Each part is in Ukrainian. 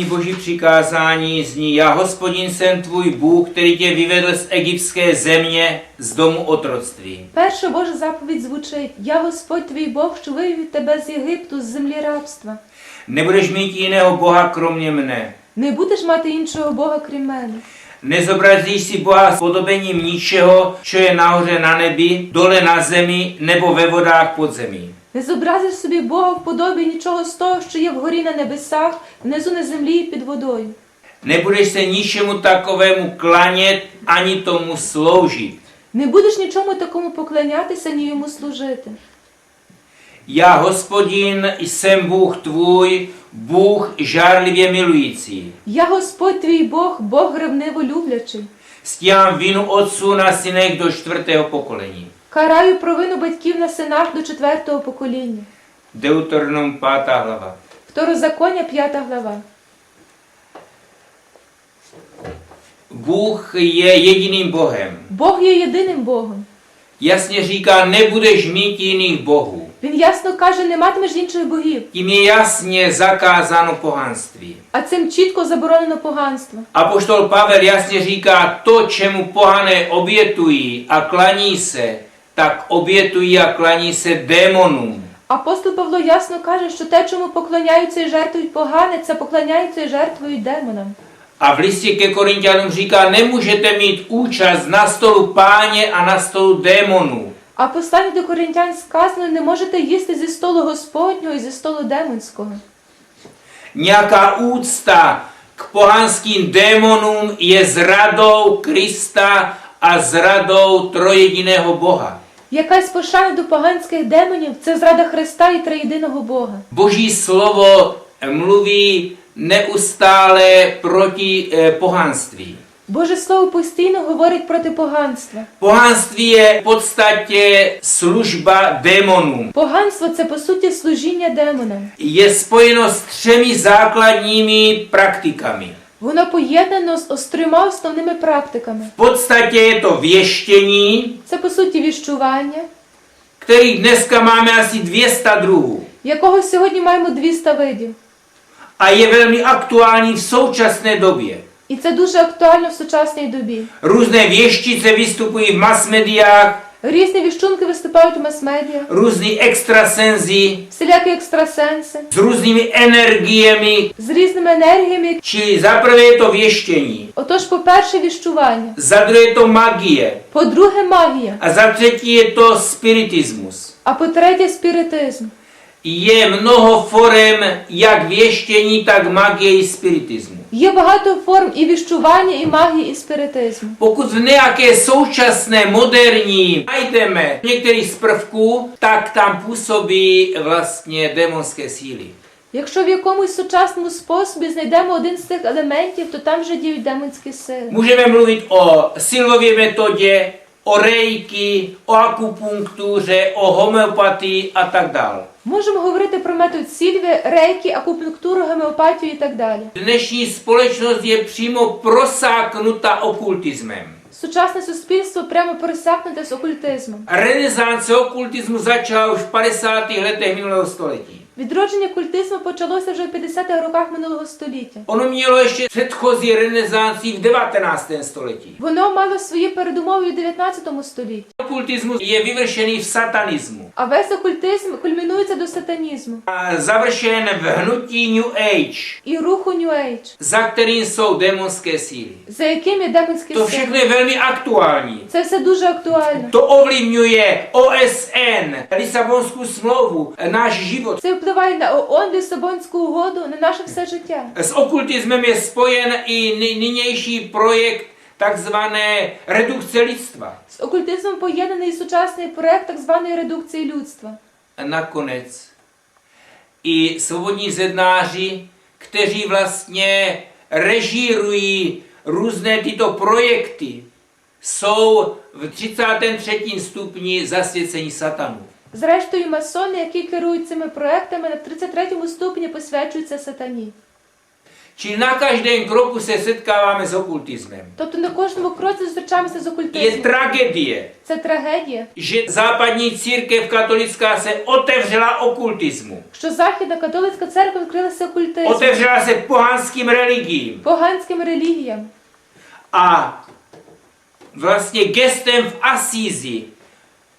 První boží přikázání zní, já hospodin jsem tvůj Bůh, který tě vyvedl z egyptské země, z domu otroctví. Перша Божа заповідь звучить: Я Господь твій Бог, що вивів тебе з Єгипту, з землі рабства. Nebudeš mít jiného Boha kromě mne. Не будеш мати іншого Бога, крім мене. Nezobrazíš si Boha s podobením ničeho, co je nahoře na nebi, dole na zemi nebo ve vodách pod zemí. Не зобразиш собі Бога в подобі нічого з того, що є вгорі на небесах, внизу на землі і під водою. Nebudeš se ničemu takovému klanět ani tomu sloužit. Не будеш нічому такому поклонятися, ні йому служити. Já, hospodin, jsem Bůh tvůj, Bůh žárlivě milující. Я Господь твій Бог, Бог ревниво люблячий. Stíhám vinu otců na synech do čtvrtého pokolení. Караю провину батьків на синах до четвертого покоління. Deuteronom 5. hlava. Второзаконня, п'ята глава. Bůh je jediným Bohem. Бог є єдиним Богом. Jasně říká, nebudeš mít jiných bohů. Він ясно каже, не матимеш інших богів, Tím je jasně zakázáno pohanství. а цим чітко заборонено поганство. Apoštol Pavel jasně říká, to, čemu pohané obětují a klaní se, tak obětují a klaní se. Апостол Павло ясно каже, що те, чому поклоняються і жертвують погане, це поклоняються і жертвують демонам. A v listě ke Korintianům říká, nemůžete mít účast na stolu páně a na stolu démonů. А посланні до коринтян сказано, не можете їсти зі столу Господнього і зі столу демонського. Nějaká úcta k pohanským démonům je zradou Krista a zradou trojediného Boha. Якась пошана до поганських демонів це зрада Христа і триєдиного Бога. Boží slovo mluví neustále proti eh, pohanství. Боже Слово постійно говорить проти поганства. Pohanství je v podstatě služba démonům. Поганство це по суті служіння демонам. Je spojeno s třemi základními praktikami. Воно поєднано з ось трьома основними практиками. V podstatě je to věštění, Це по суті віщування, který dneska máme asi 200 druhů. якого сьогодні маємо 200 видів. A je velmi aktuální v současné době. І це дуже актуально в сучасній добі. Různé věštice vystupují v mass médiách, Різні віщунки виступають у мас-медіа, Різні extrasenzi всілякі екстрасенси З různými енергіями. з різними енергіями. Чи za то віщені. Отож, по-перше, віщування, За druhé то магія. magie по-друге, магія, a за третє то спіритизмус. а по-третє, спіритизм. Je mnoho forem jak věštění, tak magie i spiritismu. Є багато форм і віщування, і магії, і спіритизму. Pokud v nějaké současné, moderní najdeme některých z prvků, tak tam působí vlastně démonské síly. Якщо в якомусь сучасному способі знайдемо один з цих елементів, то там вже діють демонські сили. Můžeme mluvit o silově metodě, o rejky, o akupunktuře, o homeopatii a tak dále. Можемо говорити про метод сільви, рейки, акупунктуру, гомеопатію і так далі. Dnešní společnost є прямо просакнута окультизмом. Сучасне суспільство прямо просякнуте з окультизмом. Ренесанс окультизму začala už v 50. letech minulého století. Відродження культизму почалося вже в 50-х роках минулого століття. Ono mělo ještě předchozí renesanci v 19. století. Воно мало свої передумови у 19 столітті. Okultismus je vyvršený v satanismu. А весь окультизм кульмінується до сатанізму A završen v hnutí New Age, і руху New Age, za kterým jsou démonské síly. за яким є демонські сили. všechno je velmi aktuální. Це все дуже актуально. To ovlivňuje OSN, Lisabonskou smlouvu, náš život. Це впливає на ООН, Лісабонську угоду, на наше все життя. S okultismem je spojen i ny- nynější projekt takzvané redukce lidstva. Окультизмом поєднаний сучасний проект так званої редукції людства. A nakonec i svobodní zednáři, kteří vlastně režírují různé tyto projekty, jsou v 33. stupni zasvěcení satanu. Зрештою, масони, які керують цими проектами, на 33 ступені посвячуються сатані. Či na každém kroku se setkáváme s okultismem. Тобто на кожному кроці зустрічаємося з окультизмом. tragédie, Це трагедія, že západní církev katolická se otevřela okultismu. що Західна католицька церква відкрилася окультизму, Otevřela se pohanským religiím. поганським релігіям. A vlastně gestem v Asízi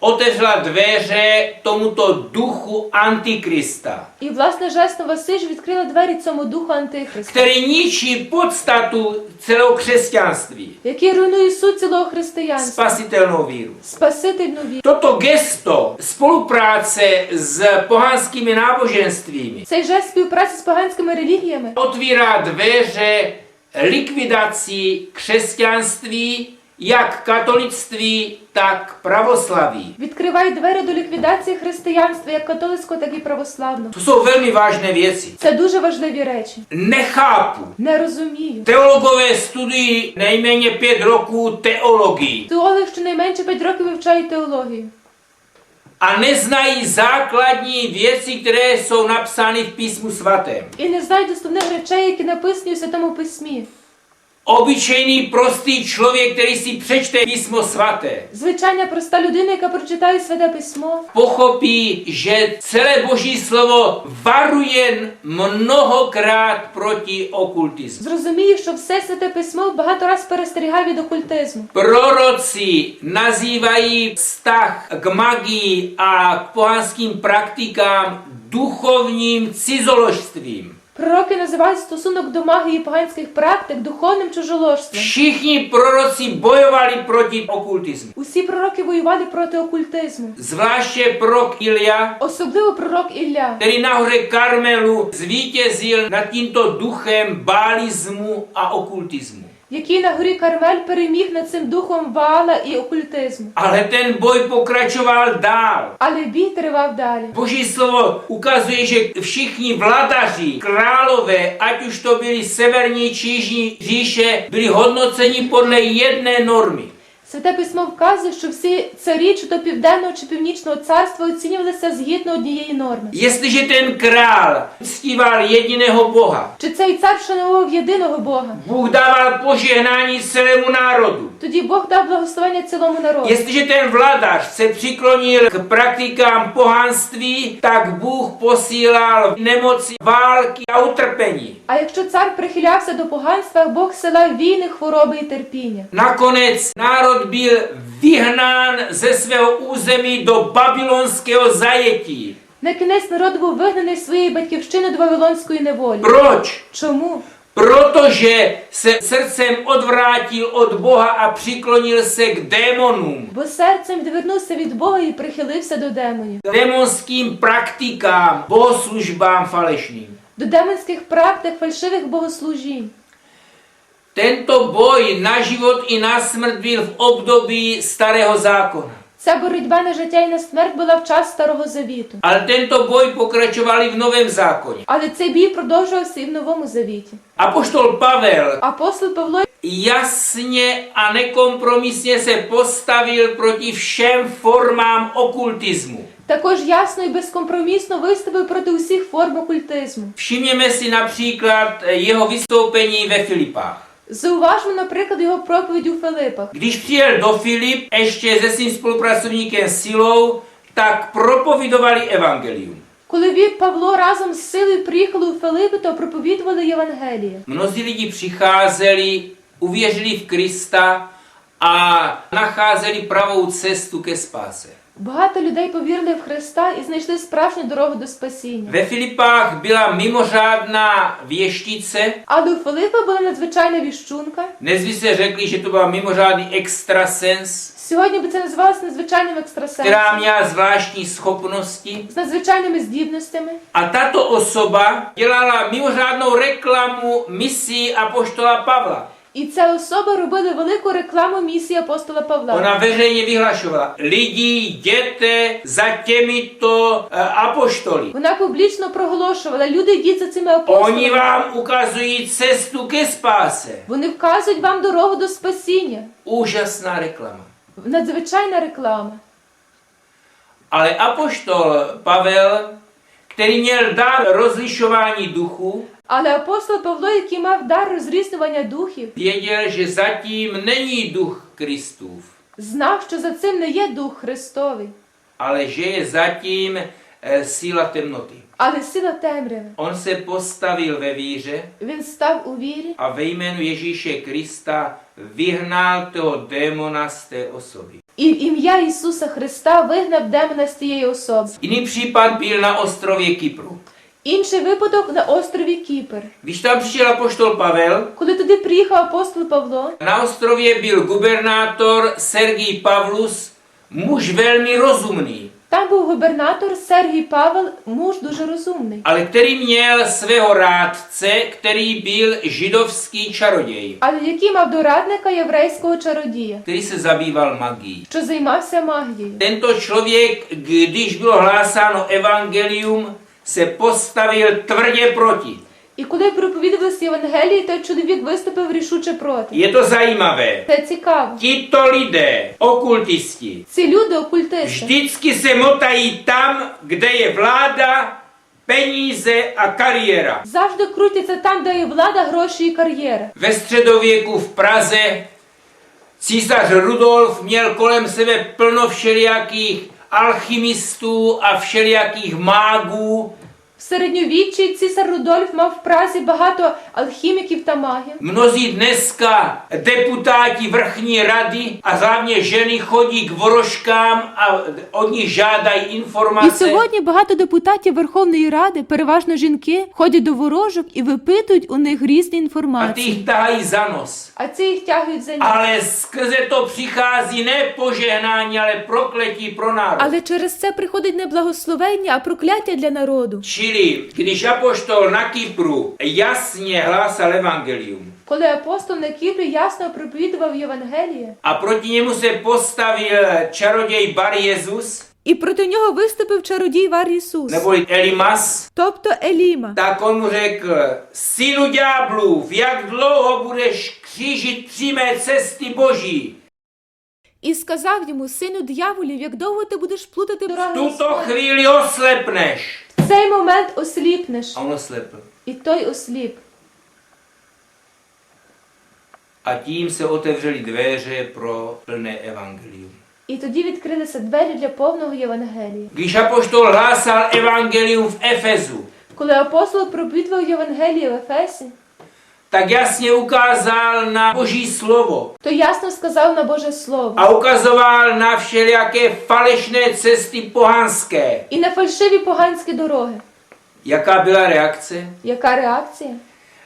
otevřela dveře tomuto duchu Antikrista, І власне жестом Васиж відкрила двері цьому духу Антихриста, který ničí podstatu celého křesťanství, який руйнує суть цілого християнства, spasitelnou víru. спасительну віру. Toto gesto spolupráce s pohanskými náboženstvími Цей жест співпраці з поганськими релігіями otvírá dveře likvidací křesťanství, jak katolictví, tak pravoslaví. відкриває двері до ліквідації християнства як католицького, так і православного. Jsou velmi vážné věci. Це дуже важливі речі. Nechápu. Не розумію. Teologové studují nejméně pět roků teologii Теологи щонайменше 5 років вивчають теологію a neznají základní věci, které jsou napsány v písmu svatém. не знають основних речей, які написані у Святому Письмі. Obyčejný prostý člověk, který si přečte písmo svaté, Звичайна проста людина, яка прочитає Святе Письмо, pochopí, že celé boží slovo varuje mnohokrát proti okultismu. зрозуміє, що все Святе Письмо багато раз перестерігає від окультизму. Proroci nazývají vztah k magii a k pohanským praktikám duchovním cizoložstvím. Пророки називають стосунок до магії поганських практик духовним чужоложством. Všichni proroci bojovali proti okultismu. Усі пророки воювали проти окультизму. Zvláště prorok Ilja, Особливо пророк Ілля, který nahoře Karmelu zvítězil nad tímto duchem bálismu a okultismu. який на горі Кармель переміг над цим духом Ваала і окультизму. Ale ten boj pokračoval dál. Але бій тривав далі. Boží slovo ukazuje, že všichni vladaři, králové, ať už to byli severní či jižní říše, byli hodnoceni podle jedné normy. Святе письмо вказує, що всі царі, чи то південного чи північного царства, оцінювалися згідно однієї норми. Jestliže ten král ctíval jediného Boha, Чи цей цар вшановував єдиного Бога? Bůh dával požehnání celému národu. Тоді Бог дав благословення цілому народу. Jestliže ten vladař se přiklonil k praktikám pohanství, tak Bůh posílal nemoci, války a utrpení. А якщо цар прихилявся до поганства, Бог силав війни, хвороби і терпіння. Nakonec národ byl vyhnán ze svého území do babylonského zajetí. На кінець народ був вигнаний з своєї батьківщини до Вавилонської неволі. Proč? Чому? Protože se srdcem odvrátil od Boha a přiklonil se k démonům, Бо серцем відвернувся від Бога і прихилився до демонів, démonským praktikám, bohoslužbám falešným. До демонських практик, фальшивих богослужінь. Tento boj na život i na smrt byl v období starého zákona. Ця боротьба на життя і на смерть була в час Старого Завіту. Ale tento boj pokračoval i v Novém zákoně. Але цей бій продовжувався і в Новому Завіті. Apoštol Pavel Апостол Павло jasně a nekompromisně se postavil proti všem formám okultismu. Також ясно і безкомпромісно виступив проти усіх форм окультизму. Všimněme si například jeho vystoupení ve Filipách. Зауважмо, наприклад, його проповідь у Филипах. Když přijel do Filip ještě se svým spolupracovníkem Silou, tak propovidovali evangelium. Коли він Павло разом з силою приїхали у Филипи, то проповідували Євангеліє. Mnozí lidi přicházeli, uvěřili v Krista a nacházeli pravou cestu ke spáse. Багато людей повірили в Христа і знайшли справжню дорогу до спасіння. Ve Filipách byla mimořádná věštice, Але у Филипа була надзвичайна віщунка. dnes by se řekli, že to byl mimořádný extrasens, Сьогодні би це називалося надзвичайним která екстрасенсом měla zvláštní schopnosti. з надзвичайними здібностями. A tato osoba dělala mimořádnou reklamu misí apoštola Pavla. І ця особа робила велику рекламу місії апостола Павла. Ona veřejně vyhlašovala, lidi jděte za těmito e, apoštoly. Вона публічно проголошувала: люди йдіть за цими Oni апостолами. vám ukazují cestu ke spáse. Вони вказують вам дорогу до спасіння. Úžasná reklama. Надзвичайна реклама. Ale apoštol Pavel, který měl dar rozlišování duchů, Але апостол Павло, який мав дар розрізнювання духів, věděl, že zatím není duch Kristův, знав, що за цим не є дух Христовий, ale že je zatím eh, síla temnoty. але сила темряви. On se postavil ve víře Він став у вірі a ve jménu Ježíše Krista vyhnal toho démona z té osoby. і в ім'я Ісуса Христа вигнав демона з тієї особи. Jiný případ byl na ostrově Kypru. Інший випадок на острові Кіпр. Když tam přišel apoštol Pavel, Коли туди приїхав апостол Павло, na ostrově byl gubernátor Sergij Pavlus, muž velmi rozumný, там був губернатор Сергій Павел, муж дуже розумний, ale který měl svého rádce, který byl židovský čaroděj, але який мав дорадника єврейського чародія, který se zabýval magií. що займався магією. Tento člověk, když bylo hlásáno evangelium, se postavil tvrdě proti. І коли проповідувалися Євангелії, той чоловік виступив рішуче проти. Je to zajímavé. Це цікаво. Tito lidé, okultisti, Ці люди окультисти vždycky se motají tam, kde je vláda, peníze a kariéra. завжди крутяться там, де є влада, гроші і кар'єра. Ve středověku v Praze císař Rudolf měl kolem sebe plno všelijakých alchymistů a všelijakých mágů. В середньовіччі цісар Рудольф мав в Празі багато алхіміків та магів. Mnozí dneska deputáti vrchní rady a hlavně ženy chodí k voroškám a od nich žádají І informace. сьогодні багато депутатів Верховної Ради, переважно жінки, ходять до ворожок і випитують у них різні A ty інформації. jich tahají za nos. А ці їх тягують за ніс. Ale skrze to přichází ne požehnání, ale prokletí pro národ. Але через це приходить не благословення, а прокляття для народу. Čili, když apoštol na Kypru jasně hlásal evangelium Коли апостол на Кіпрі ясно проповідував Євангеліє, a proti němu se postavil čaroděj Bar Jezus, і проти нього виступив чародій Вар Ісус, neboli Elimas, тобто Еліма. tak on mu řekl, synu ďáblův, jak dlouho budeš křížit přímé cesty boží? І сказав йому, сину дияволів, як довго ти будеш плутати tuto Господні? chvíli oslepneš. В цей момент осліпнеш. A on oslepl. І той осліп. A tím se otevřely dveře pro plné evangelium. І тоді відкрилися двері для повного Євангелія. Když apoštol hlásal evangelium v Efezu, Коли апостол проповідував Євангеліє в Ефесі, tak jasně ukázal na boží slovo то ясно сказав на Боже Слово a ukazoval na všelijaké falešné cesty pohanské. і на фальшиві поганські дороги. Jaká byla reakce? Яка реакція?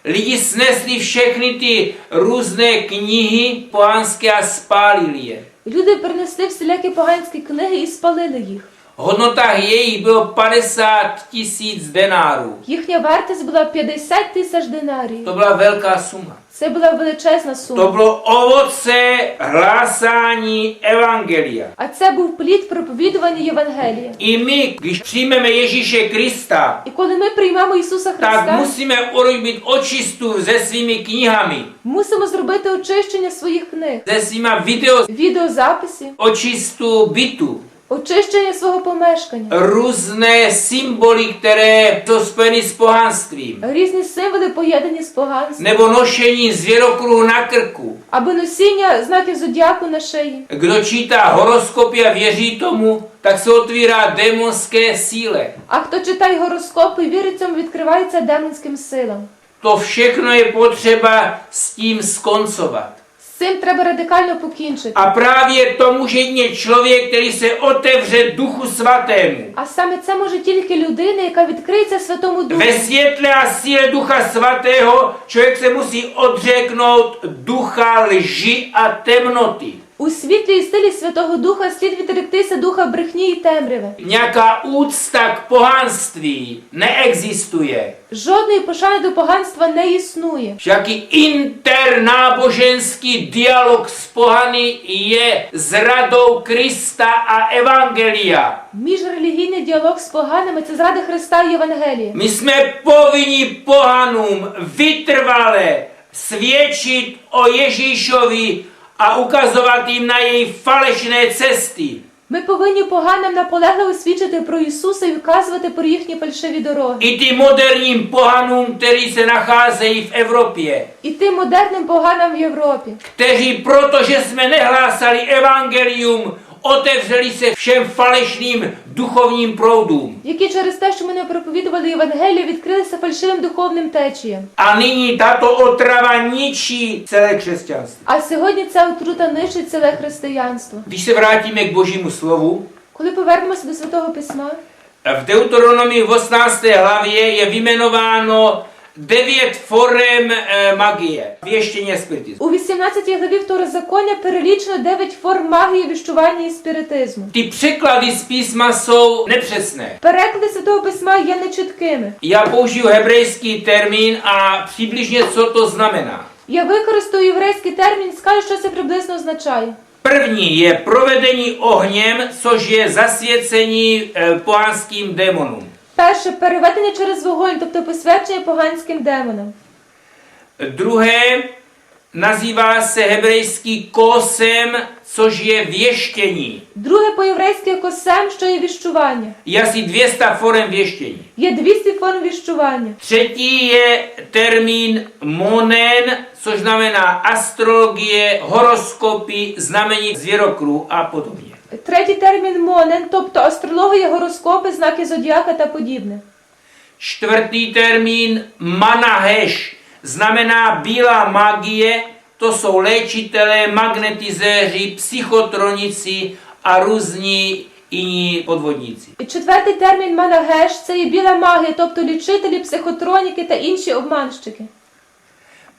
Lidi snesli všechny ty různé knihy pohanské a spálili je. Люди принесли всілякі поганські книги і спалили їх. Hodnota jejich bylo 50 tisíc denárů. Їхня вартість була 50 тисяч динарів. To byla velká suma. Це була величезна To bylo ovoce hlásání evangelia. А це був плід проповідування Євангелія. I my, když přijmeme Ježíše Krista, І коли ми приймемо Ісуса tak Христа, musíme urobit očistu se svými knihami, мусимо зробити очищення своїх книг, se svýma video, відеозаписів, očistu bytu, очищення свого помешкання, různé symboly, které jsou spojeny s pohanstvím, різні символи поєднані з поганством, nebo nošení zvěrokruhu na krku. або носіння знаків зодіаку на шиї. Kdo čítá horoskopy a věří tomu, tak se otvírá démonské síle. А хто читає гороскопи і вірить цьому, відкривається демонським силам. To všechno je potřeba s tím skoncovat. Цим треба радикально покінчити. A právě to může jedině člověk, který se otevře Duchu Svatému. А саме це може тільки людина, яка відкриється Святому Духу. Ve světle a síle Ducha Svatého člověk se musí odřeknout ducha lži a temnoty. У світлі і Святого Духа слід відректися духа брехні і темряви. Nějaká úcta k pohanství neexistuje. Жодної пошани до поганства не існuje. Všaký internáboženský dialog s pohany je zradou Krista a Evangelia. Міжрелігійний діалог з поганими це зрада Христа і Євангелія. My jsme povinni pohanům vytrvale svědčit o Ježíšovi a ukazovat jim na její falešné cesty. Ми повинні поганим наполегливо свідчити про Ісуса і вказувати про їхні фальшиві дороги. I ty moderním pohanům, kteří se nacházejí v Evropě, І тим модерним поганам в Європі, kteří, protože jsme nehlásali evangelium, otevřeli se všem falešným duchovním proudům. які через те, що ми не проповідували Євангелію, відкрилися фальшивим духовним течіям. A nyní tato otrava ničí celé křesťanství. А сьогодні ця отрута нищить ціле християнство. Když se vrátíme k božímu slovu, Коли повернемося до Святого Письма, v Deuteronomii v 18. hlavě je vymenováno devět forem eh, magie, věštění spiritismu. у 18 главі Второзаконня перелічено 9 форм магії, віщування і спіритизму. Ty překlady z písma jsou nepřesné. Переклади Святого Письма є нечіткими. Já použiju hebrejský termín a přibližně, co to znamená. Я використаю єврейський термін, скажу, що це приблизно означає. První je provedení ohněm, což je zasvěcení eh, pohanským démonům. Перше переведення через вогонь, тобто посвячення поганським демонам. Druhé nazývá se hebrejský kosem, což je věštění. Друге по-єврейськи косем, що є віщування. Je asi 200 forem věštění. Є 200 форм віщування. Třetí je termín monen, což znamená astrologie, horoskopy, znamení zvěrokru a podobně. Третій термін монен, тобто астрологія, гороскопи, знаки зодіака та подібне. Čtvrtý termín manaheš znamená bílá magie, to jsou léčitelé, magnetizéři, psychotronici a různí jiní podvodníci. Четвертий термін манагеш це є біла магія, тобто лічителі, психотроніки та інші обманщики.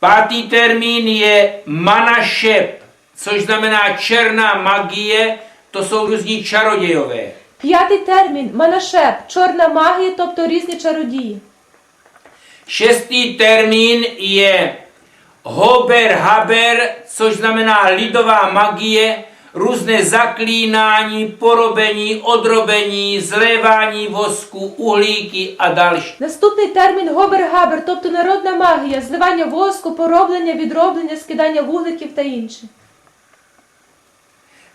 Pátý termín je manašep, což znamená černá magie, to jsou různí čarodějové. П'ятий термін манашеп, чорна магія, тобто різні чародії. Šestý termín je hober haber, což znamená lidová magie, různé zaklínání, porobení, odrobení, zlévání vosku, uhlíky a další. Наступний термін гобер-габер, тобто народна магія, зливання воску, пороблення, відроблення, скидання вугликів та інше.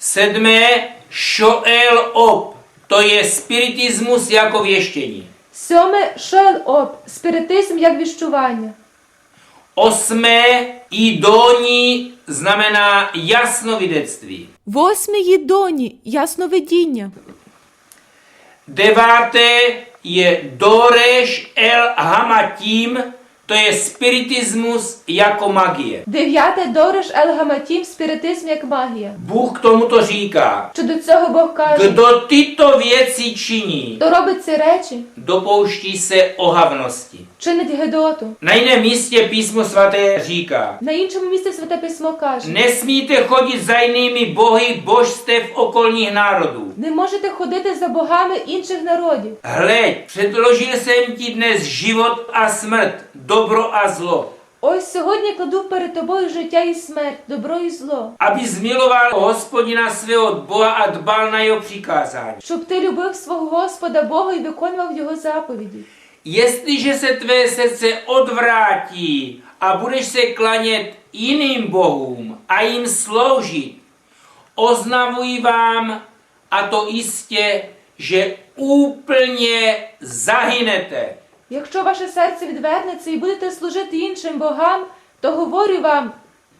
Sedmé, šoel op, to je spiritismus jako věštění. Сьоме шел-оп, спиритизм як віщування. Osmé, idoni, znamená jasnovidectví. Восьме доні, ясновидіння. Deváté je Doreš el Hamatim, to je spiritismus jako magie. Дев'яте дорож Ел-Гаматім, спиритизм як магія. Bůh k tomuto říká, Що до цього Бог каже, kdo tyto věci činí, хто робить ці речі, dopouští se ohavnosti. Чинить Гедоту. Na jiném místě písmo svaté říká, На іншому місці Святе Письмо каже: Не nesmíte chodit za jinými bohy božstev okolních národů. не можете ходити за богами інших народів. Hleď, předložil jsem ti dnes život a smrt, dobro a zlo, Ось сьогодні кладу перед тобою життя і смерть, добро і зло, aby zmiloval hospodina svého Boha a dbal na jeho přikázání. щоб ти любив свого Господа Бога і виконував його заповіді. Jestliže se tvé srdce odvrátí a budeš se klanět jiným bohům a jim sloužit, oznamuji vám, a to jistě, že úplně zahynete. Якщо ваше серце відвернеться і будете служити іншим богам, то говорю вам,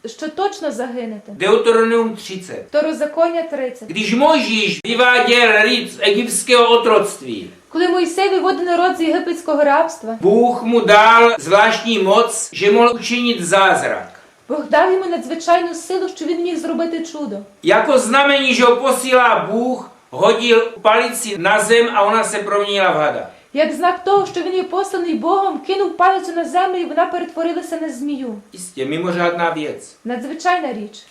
що точно загинете. Deuteronomium 30. Второзаконня 30. Když Mojžíš vyváděl lid z egyptského otroctví, Коли Мойсей виводив народ з єгипетського рабства, Bůh mu dal zvláštní moc, že mohl učinit zázrak. Бог дав йому надзвичайну силу, що він міг зробити чудо. Znamení, že ho posílá Bůh, hodil palici na zem a ona se proměnila v hada. Як знак того, що він є посланий Богом, кинув палицю на землю і вона перетворилася на змію. Jistě, mimořádná věc. Надзвичайна річ.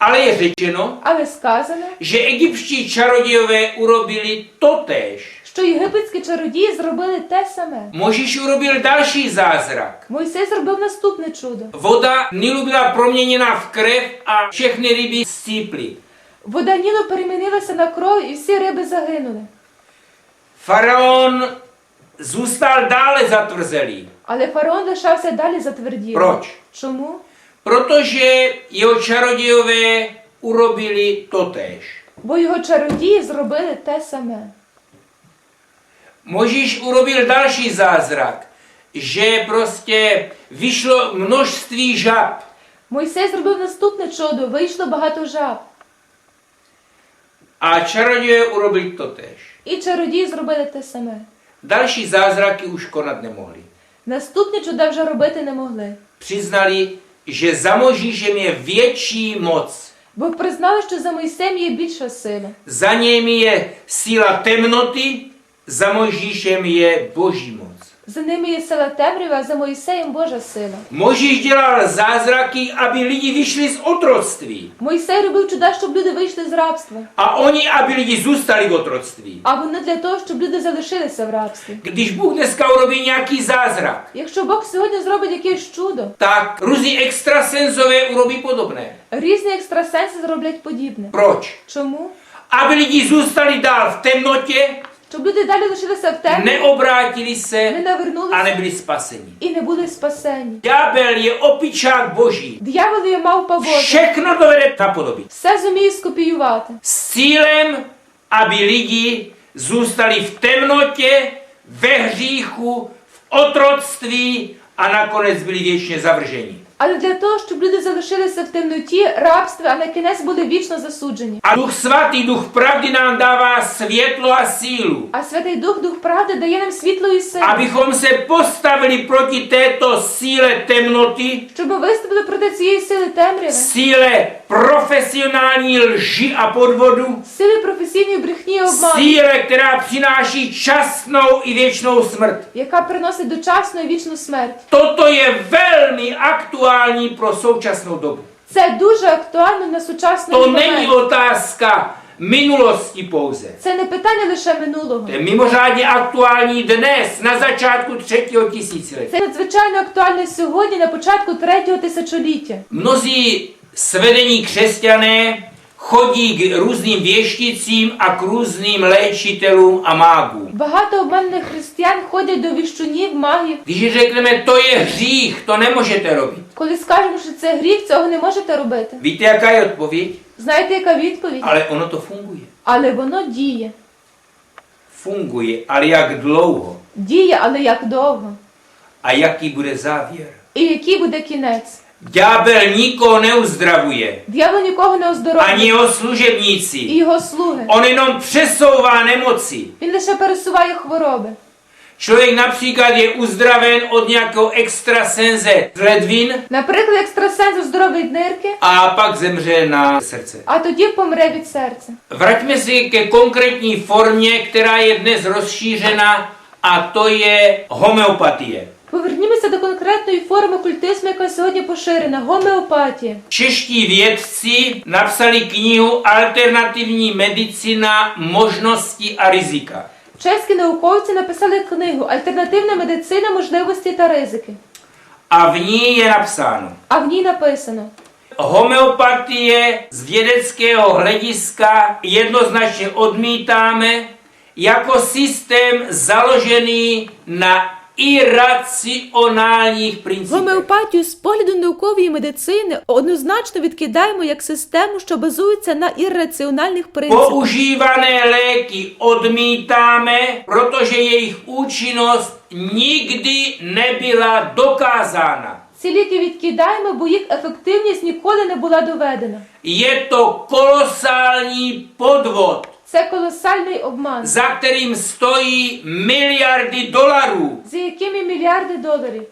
Ale je řečeno, Але сказано, že egyptští čarodějové urobili totéž. Що єгипетські чародії зробили те саме. Možíš urobil další zázrak. Мойсей зробив наступне чудо. Voda Nilu byla proměněna v krev a všechny ryby scíply. Вода Нілу перемінилася на кров і всі риби загинули. Faraon zůstal dále zatvrzelý. Але фараон лишався далі затверділим. Proč? Чому? Protože jeho čarodějové urobili totéž. бо його чародії зробили те саме. Možíš urobil další zázrak, že prostě vyšlo množství žab. Мойсей зробив наступне чудо, вийшло багато жаб. A čaroděje urobili to tež. І чародії зробили те саме. Další zázraky už konat nemohli. Наступні чуда вже робити не могли, Přiznali, že za Možíšem je větší moc. бо признали, що за Мойсеєм є більша сила. Za ním je síla temnoty, za Možíšem je boží moc. За nimi є сила темрява, за Мойсеєм Божа сила. Možíš dělal zázraky, aby lidi vyšli z otroctví. Мойсей робив чуда, щоб люди вийшли з рабства, A oni, aby lidi zůstali v otroctví. а вони для того, щоб люди залишилися в rabství. Když Bůh dneska urobí nějaký zázrak, Якщо Бог сьогодні зробить якесь чудо, tak různí extrasenzové urobí podobné. різні екстрасенси зроблять подібне. Proč? Чому? Aby lidi zůstali dál v temnotě, Щоб люди далі лишилися в темряві, neobrátili не se a навернулися nebyli spaseni. і не були спасені. Ďábel je opičák boží. Диявол є мавпа Божа. Všechno dovede napodobit. Все зуміє скопіювати. S cílem, aby lidi zůstali v temnotě, ve hříchu, v otroctví a nakonec byli věčně zavrženi. Але для того, щоб люди залишилися в темноті, рабстві, а на кінець були вічно засуджені. A Duch Svatý, Duch pravdy nám dává světlo a sílu, А Святий Дух, Дух правди, дає нам світло і силу, abychom se postavili proti této síle temnoty, щоб виступили проти цієї сили темряви, síle profesionální lži a podvodu, сили професійної брехні і обману, síle, která přináší časnou i věčnou smrt. яка приносить дочасну і вічну смерть. Toto je velmi aktuální pro současnou dobu. Це дуже актуально на сучасний To není момент. otázka minulosti pouze. Це не питання лише минулого. Je mimořádně aktuální dnes, na začátku třetího tisíciletí. Це надзвичайно актуально сьогодні, на початку третього тисячоліття. Mnozí svedení křesťané chodí k různým věšticím a k různým léčitelům a mágům. Багато обманених християн ходять до віщунів, магів. Když řekneme, to je hřích, to nemůžete robit. Коли скажемо, що це гріх, цього не можете робити. Víte, jaká je odpověď? Знаєте, яка відповідь? Ale ono to funguje. Але воно діє. Funguje, ale jak dlouho? Діє, але як довго? A jaký bude závěr? І який буде кінець? Ďábel nikoho neuzdravuje, Д'явол нікого не ani оздоровить. jeho І služebníci. його слуги. On jenom přesouvá nemoci. Він лише пересуває хвороби. Člověk například je uzdraven od nějakého extrasenze z ledvin Наприклад, екстрасенс оздоровить нирки, a pak zemře na srdce. а тоді помре від серця. Vraťme se ke konkrétní formě, která je dnes rozšířena a to je homeopatie. Повернімося до конкретної форми культизму, яка сьогодні поширена гомеопатія. Čeští vědci napsali knihu Alternativní medicina možnosti a rizika. Чеські науковці написали книгу Альтернативна медицина можливості та ризики. A v ní je napsáno, А в ній написано: Homeopatie z vědeckého hlediska jednoznačně odmítáme jako systém založený na iracionálních principech. Гомеопатію з погляду наукової медицини однозначно відкидаємо як систему, що базується на ірраціональних принципах. Používané léky odmítáme, protože jejich účinnost nikdy nebyla dokázána. Ці ліки відкидаємо, бо їх ефективність ніколи не була доведена. Je to kolosální podvod, Це колосальний обман, za kterým stojí miliardy dolarů. за якими мільярди доларів.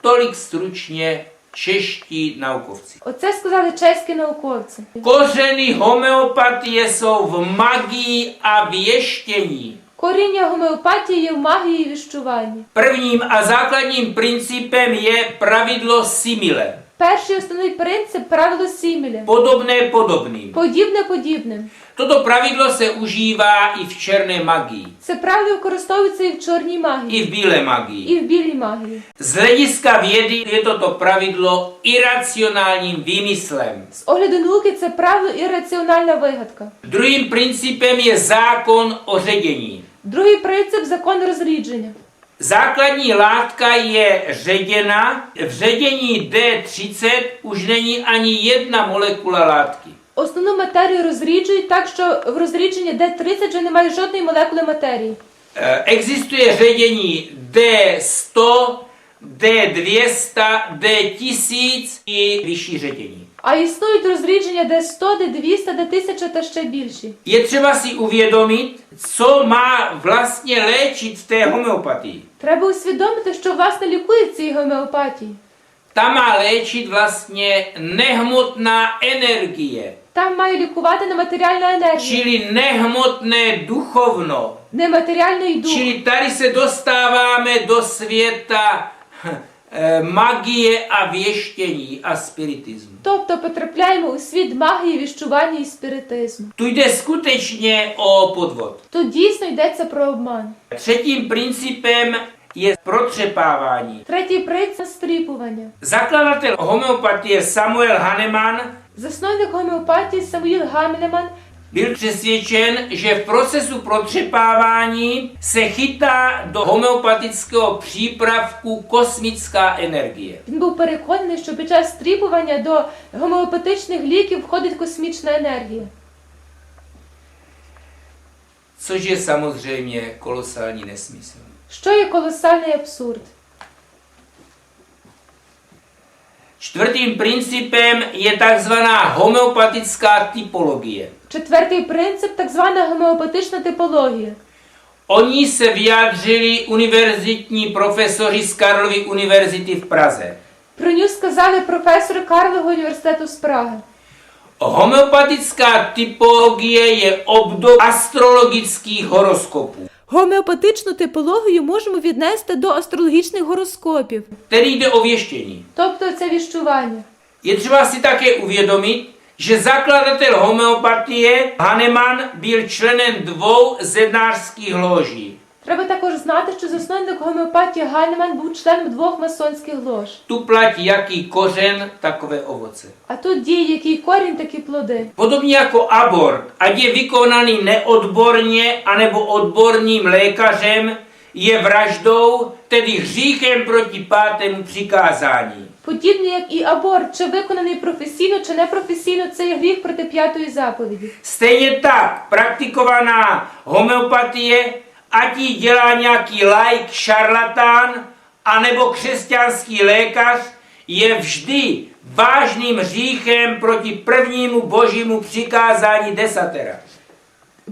Tolik stručně čeští naukovci. Оце сказали чеські науковці. Kořeny homeopatie jsou v magii a věštění. Коріння гомеопатії є в магії і віщуванні. Prvním a základním principem je pravidlo simile. Перший основний принцип правило Сіміля. Podobné podobným. Подібне подібним. Toto pravidlo se užívá i v černé magii, Це правило використовується і в чорній магії, i v bílé magii. і в білій магії. Z hlediska vědy je toto pravidlo iracionálním výmyslem. З огляду науки це правило ірраціональна вигадка. Druhým principem je zákon o ředění. Другий принцип закон розрідження. Základní látka je ředěna. V ředění D30 už není ani jedna molekula látky. Основну матерію розріджують так, що в розрідженні D30 вже немає жодної молекули матерії. E, Existuje ředění D100, D200, D1000 i vyšší ředění. А існують розрідження D100, D200, D1000 та ще більші. Je třeba si uvědomit, co má vlastně léčit v té homeopatii. Треба усвідомити, що власне лікує в цій гомеопатії. Ta má léčit vlastně nehmotná energie, Там має лікувати нематеріальна енергія, čili nehmotné duchovno. нематеріальний дух. Čili tady se dostáváme do světa eh, magie a věštění a spiritismu. Тобто потрапляємо у світ магії, віщування і спіритизму. Tu jde skutečně o podvod. Тут дійсно йдеться про обман. Třetím principem je protřepávání. Третій принцип стріпування. Zakladatel homeopatie Samuel Hahnemann Засновник гомеопатії Самуїл Гамінеман byl přesvědčen, že v procesu protřepávání se chytá do homeopatického přípravku kosmická energie. він був переконаний, що під час стріпування до гомеопатичних ліків входить космічна енергія. Což je samozřejmě kolosální nesmysl. Що є колосальний абсурд. Čtvrtým principem je takzvaná homeopatická typologie. Четвертий принцип так звана гомеопатична типологія. O ní se vyjádřili univerzitní profesoři z Karlovy univerzity v Praze. Про нього сказали професори Карлового університету з Праги. Homeopatická typologie je obdob astrologických horoskopů. Гомеопатичну типологію можемо віднести до астрологічних гороскопів, Tedy jde o věštění. тобто це віщування. Je třeba si také uvědomit, že zakladatel homeopatie Hahnemann byl členem dvou zednářských loží. Треба також знати, що засновник гомеопатії Ганеман був членом двох масонських лож. Tu platí jaký kořen, takové ovoce. А тут діє який корінь, такі плоди. Podobně jako abort, ať je vykonaný neodborně anebo odborným lékařem, je vraždou, tedy hříchem proti pátému přikázání. Подібно як і аборт, чи виконаний професійно, чи непрофесійно, це є гріх проти п'ятої заповіді. Stejně tak praktikovaná homeopatie, ať ji dělá nějaký laik, šarlatán, anebo křesťanský lékař, je vždy vážným hříchem proti prvnímu božímu přikázání desatera.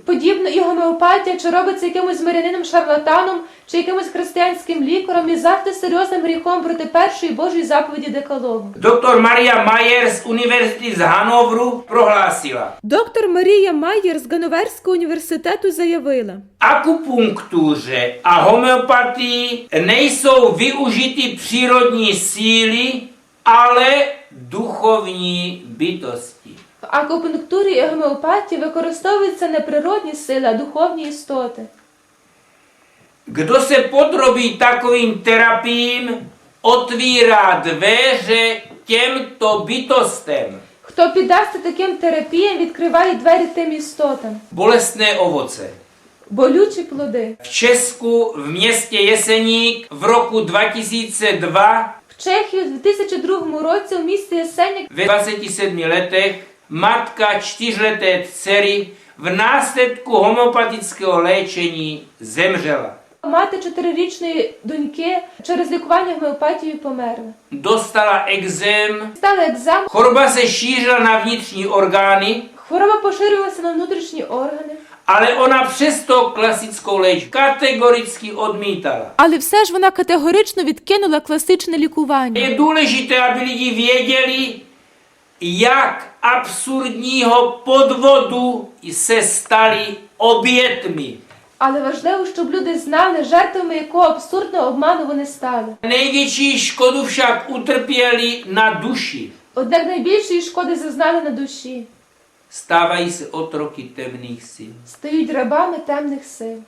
Подібно і гомеопатія, чи робиться якимось мирянином шарлатаном, чи якимось християнським лікарем, є завжди серйозним гріхом проти першої Божої заповіді Декалогу. Doktor Maria Mayer z Univerzity z Hanovru prohlásila, Доктор Марія Майєр з Ганноверського університету заявила: akupunktuře a homeopatii nejsou využity přírodní síly, ale duchovní bytosti. В акупунктурі і гомеопатії використовуються не природні сили, а духовні істоти. Kdo se podrobí takovým terapiím, otvírá dveře těmto bytostem. Хто піддасться таким терапіям, відкриває двері тим істотам, Bolestné ovoce. болючі плоди. V Česku v městě Jeseník v roku 2002 В Чехії у 2002 році у місті Єсенік ve 27 letech matka čtyřleté dcery v následku homeopatického léčení zemřela. мати чотирирічної доньки через лікування гомеопатією померла. Dostala exém, Стала екзамен, choroba se šířila na vnitřní orgány, хвороба поширювалася на внутрішні органи. ale ona přesto klasickou léčbu kategoricky odmítala. Але все ж вона категорично відкинула класичне лікування. Je důležité, aby lidi věděli, jak absurdního podvodu se stali obětmi. Але важливо, щоб люди знали, жертвами якого абсурдного обману вони стали. Největší škodu však utrpěli na duši. Однак найбільшої шкоди зазнали на душі, Stávají se otroky temných sil. стають рабами темних сил.